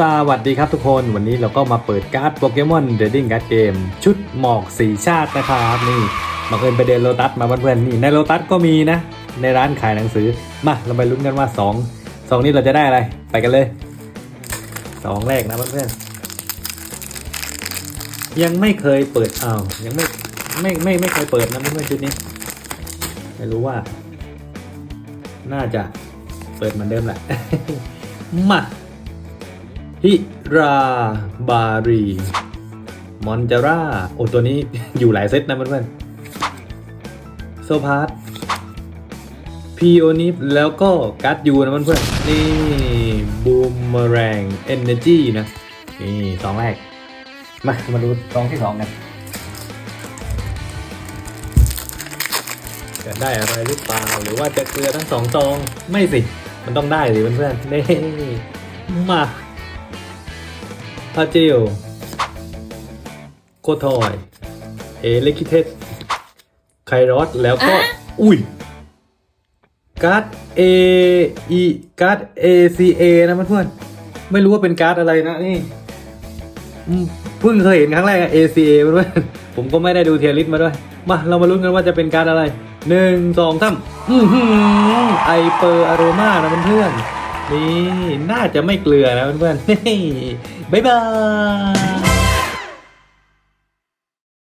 สวัสดีครับทุกคนวันนี้เราก็มาเปิดการ์ดโปเกมอนเดดดิ้งการ์ดเกมชุดหมอกสีชาตินะครับนี่บังเอิญไปเดินโลตัสมาเพื่อนๆนี่ในโลตัสก็มีนะ ในร้านขายหนังสือมาเราไปลุ้นกันว่า 2 2 นี้เราจะได้อะไรไปกันเลยสองแรกนะเพื่อนๆยังไม่เคยเปิดอ้าวยังไม่ไม่ไม่ไม่เคยเปิดนะเพื่อนๆชุดนี้ไม่รู้ว่า น่าจะเปิดเหมือนเดิมแหละมา ฮิราบารี มอนจาร่า โอ้ตัวนี้อยู่หลายเซตนะเพื่อนๆโซพาร์ตพีโอนิฟแล้วก็การ์ดยูนะเพื่อนๆนี่บูมเมแรงเอเนจีนะ นี่สองแรก มา มาดูซองที่สองกันจะได้อะไรหรือเปล่า หรือว่าจะเกลือทั้งสองซอง ไม่สิ มันต้องได้สิเพื่อนๆนี่มา พาเจลโคทอยเอเลคิเทสไครอสแล้วก็ อุ้ยการ์ด A E การ์ด A C A นะเพื่อนๆไม่รู้ว่าเป็นการ์ดอะไรนะนี่อืมเพิ่งเคยเห็นครั้งแรกอะ A C A เพื่อนๆผมก็ไม่ได้ดูเทียร์ลิสต์มาด้วย มาเรามาลุ้นกันว่าจะเป็นการ์ดอะไรหนึ่งสองสามอือหือไอเปอร์อโรมานะเพื่อนๆ นี่น่าจะไม่เกลือนะเพื่อนๆนี่บ๊ายบาย